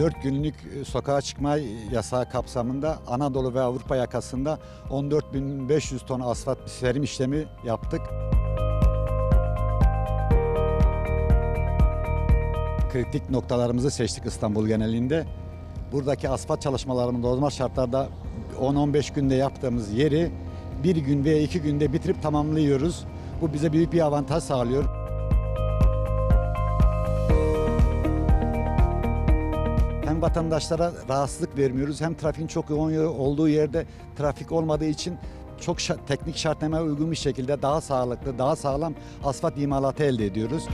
4 günlük e, sokağa çıkma yasağı kapsamında Anadolu ve Avrupa yakasında 14.500 ton asfalt serim işlemi yaptık. Kritik noktalarımızı seçtik İstanbul genelinde. Buradaki asfalt çalışmalarını normal şartlarda 10-15 günde yaptığımız yeri bir gün veya iki günde bitirip tamamlıyoruz. Bu bize büyük bir avantaj sağlıyor. Hem vatandaşlara rahatsızlık vermiyoruz hem trafiğin çok yoğun olduğu yerde trafik olmadığı için çok teknik şartnameye uygun bir şekilde daha sağlıklı, daha sağlam asfalt imalatı elde ediyoruz.